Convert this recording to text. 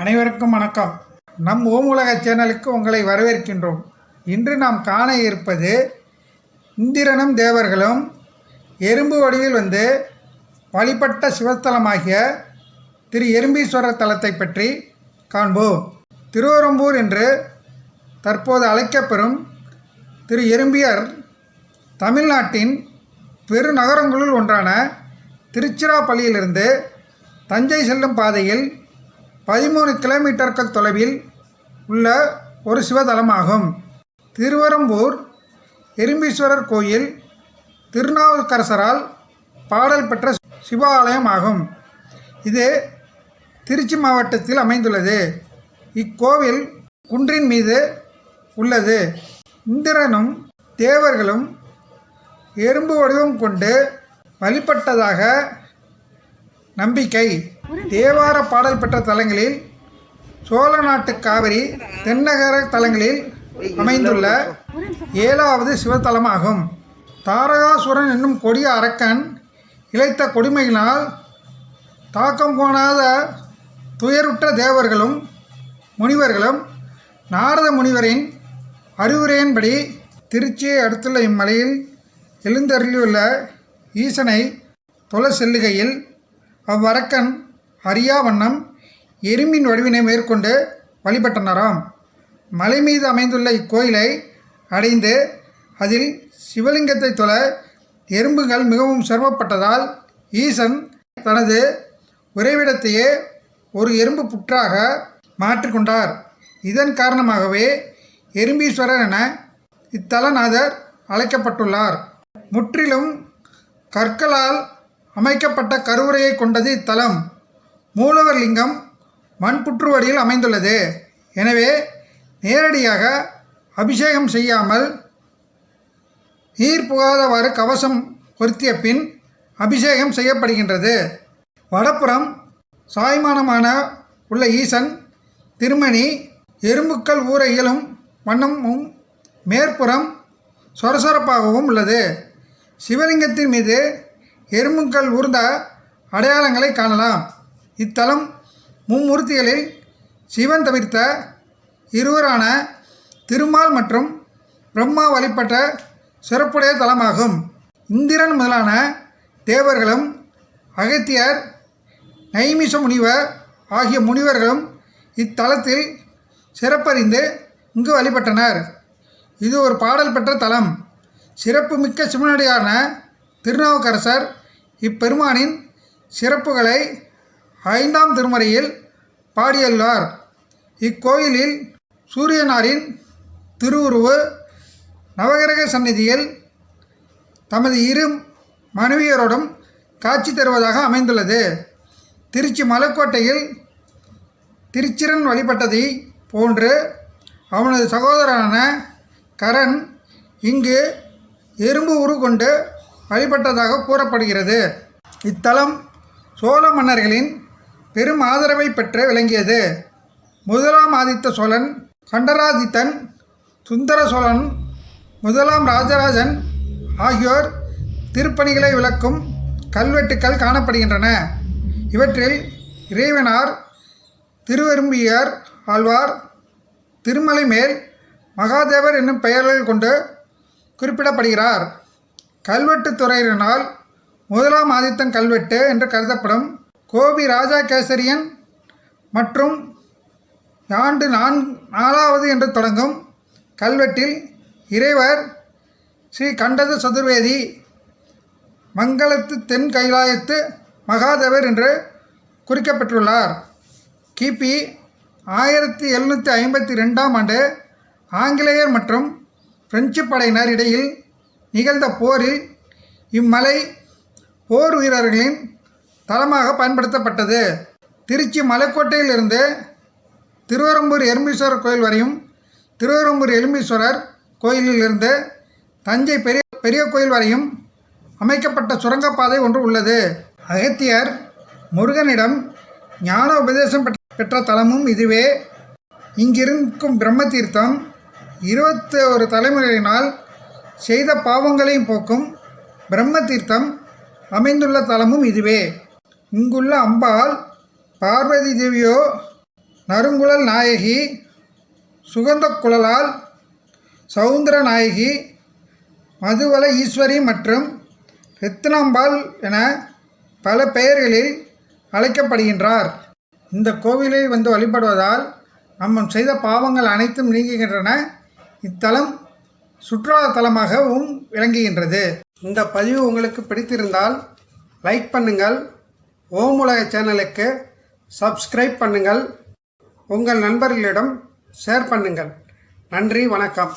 அனைவருக்கும் வணக்கம். நம் ஓம் உலக சேனலுக்கு உங்களை வரவேற்கின்றோம். இன்று நாம் காண இருப்பது இந்திரனும் தேவர்களும் எறும்பு வடிவில் வந்து வழிபட்ட சிவத்தலமாகிய திரு எறும்பீஸ்வரர் தலத்தை பற்றி காண்போம். திருவரம்பூர் என்று தற்போது அழைக்கப்பெறும் திரு எறும்பியர் தமிழ்நாட்டின் பெருநகரங்களுள் ஒன்றான திருச்சிராப்பள்ளியிலிருந்து தஞ்சை செல்லும் பாதையில் பதிமூணு கிலோமீட்டர்கள் தொலைவில் உள்ள ஒரு சிவதலமாகும். திருவரம்பூர் எறும்பீஸ்வரர் கோயில் திருநாவுக்கரசரால் பாடல் பெற்ற சிவாலயம் ஆகும் இது திருச்சி மாவட்டத்தில் அமைந்துள்ளது. இக்கோவில் குன்றின் மீது உள்ளது. இந்திரனும் தேவர்களும் எறும்பு வடிவம் கொண்டு வழிபட்டதாக நம்பிக்கை. தேவார பாடல் பெற்ற தலங்களில் சோழ நாட்டு காவிரி தென்னகர தலங்களில் அமைந்துள்ள ஏழாவது சிவத்தலமாகும். தாரகாசுரன் என்னும் கொடிய அரக்கன் இழைத்த கொடுமையினால் தாக்கம் போனாத துயருற்ற தேவர்களும் முனிவர்களும் நாரத முனிவரின் அறிவுரையின்படி திருச்சியை அடுத்துள்ள இம்மலையில் எழுந்தருளியுள்ள ஈசனை தொழ செல்லுகையில் அவ்வரக்கன் அறியா வண்ணம் எறும்பின் வடிவினை மேற்கொண்டு வழிபட்டனராம். மலை மீது அமைந்துள்ள இக்கோயிலை அடைந்து அதில் சிவலிங்கத்தை தொழ எறும்புகள் மிகவும் சிரமப்பட்டதால் ஈசன் தனது உறைவிடத்தையே ஒரு எறும்பு புற்றாக மாற்றிக்கொண்டார் இதன் காரணமாகவே எறும்பீஸ்வரர் என இத்தலநாதர் அழைக்கப்பட்டுள்ளார். முற்றிலும் கற்களால் அமைக்கப்பட்ட கருவுரையை கொண்டது இத்தலம். மூலவர் லிங்கம் மண்புற்றுவடியில் அமைந்துள்ளது. எனவே நேரடியாக அபிஷேகம் செய்யாமல் நீர் புகாதவாறு கவசம் பொருத்திய பின் அபிஷேகம் செய்யப்படுகின்றது. வடப்புறம் சாய்மானமான உள்ள ஈசன் திருமணி எறும்புக்கள் ஊற இயலும் வண்ணமும் மேற்புறம் சொரசொரப்பாகவும் உள்ளது. சிவலிங்கத்தின் மீது எறும்புக்கள் ஊர்ந்த அடையாளங்களை காணலாம். இத்தலம் மும்மூர்த்திகளில் சிவன் தவிர்த்த இருவரான திருமால் மற்றும் பிரம்மா வழிபட்ட சிறப்புடைய தலமாகும். இந்திரன் முதலான தேவர்களும் அகத்தியர் நைமிஷ முனிவர் ஆகிய முனிவர்களும் இத்தலத்தில் சிறப்பறிந்து இங்கு வழிபட்டனர். இது ஒரு பாடல் பெற்ற தலம். சிறப்புமிக்க சிவனடியான திருநாவுக்கரசர் இப்பெருமானின் சிறப்புகளை ஐந்தாம் திருமறையில் பாடியுள்ளார். இக்கோயிலில் சூரியனாரின் திருவுருவு நவகிரக சந்நிதியில் தமது இரு மனைவியரோடும் காட்சி தருவதாக அமைந்துள்ளது. திருச்சி மலைக்கோட்டையில் திருச்சிரன் வழிபட்டதை போன்று அவனது சகோதரனான கரண் இங்கு எறும்பு உரு கொண்டு வழிபட்டதாக கூறப்படுகிறது. இத்தலம் சோழ மன்னர்களின் பெரும் ஆதரவை பெற்று விளங்கியது. முதலாம் ஆதித்த சோழன் கண்டராதித்தன் சுந்தர சோழன் முதலாம் ராஜராஜன் ஆகியோர் திருப்பணிகளை விளக்கும் கல்வெட்டுக்கள் காணப்படுகின்றன. இவற்றில் இறைவனார் திருவெரும்பியார் ஆழ்வார் திருமலை மேல் மகாதேவர் என்னும் பெயர்கள் கொண்டு குறிப்பிடப்படுகிறார். கல்வெட்டு துறையினால் முதலாம் ஆதித்தன் கல்வெட்டு என்று கருதப்படும் கோபி ராஜா கேசரியன் மற்றும் ஆண்டு நான் நாலாவது என்று தொடங்கும் கல்வெட்டில் இறைவர் ஸ்ரீ கண்டத சதுர்வேதி மங்களத்து தென் கைலாயத்து மகாதேவர் என்று குறிக்கப்பட்டுள்ளார். கிபி ஆயிரத்தி எழுநூற்றி ஐம்பத்தி ரெண்டாம் ஆண்டு ஆங்கிலேயர் மற்றும் பிரெஞ்சு படையினர் இடையில் நிகழ்ந்த போரில் இம்மலை போர் வீரர்களின் தளமாக பயன்படுத்தப்பட்டது. திருச்சி மலைக்கோட்டையிலிருந்து திருவரம்பூர் எறும்பீஸ்வரர் கோயில் வரையும் திருவரம்பூர் எலும்பீஸ்வரர் கோயிலிலிருந்து தஞ்சை பெரிய பெரிய கோயில் வரையும் அமைக்கப்பட்ட சுரங்கப்பாதை ஒன்று உள்ளது. அகத்தியர் முருகனிடம் ஞான உபதேசம் பெற்ற- பெற்ற தலமும் இதுவே. இங்கிருக்கும் பிரம்ம தீர்த்தம் இருபத்தி ஒரு தலைமுறையினால் செய்த பாவங்களையும் போக்கும் பிரம்ம தீர்த்தம் அமைந்துள்ள தலமும் இதுவே. இங்குள்ள அம்பாள் பார்வதி தேவியோ நறுங்குழல் நாயகி சுகந்த குழலால் சவுந்தர நாயகி மதுவல ஈஸ்வரி மற்றும் ரத்தினாம்பாள் என பல பெயர்களில் அழைக்கப்படுகின்றார். இந்த கோவிலில் வந்து வழிபடுவதால் நம்ம செய்த பாவங்கள் அனைத்தும் நீங்குகின்றன. இத்தலம் சுற்றுலா தலமாகவும் விளங்குகின்றது. இந்த பதிவு உங்களுக்கு பிடித்திருந்தால் லைக் பண்ணுங்கள். ஓம் உலக சேனலுக்கு சப்ஸ்கிரைப் பண்ணுங்கள். உங்கள் நண்பர்களிடம் ஷேர் பண்ணுங்கள். நன்றி வணக்கம்.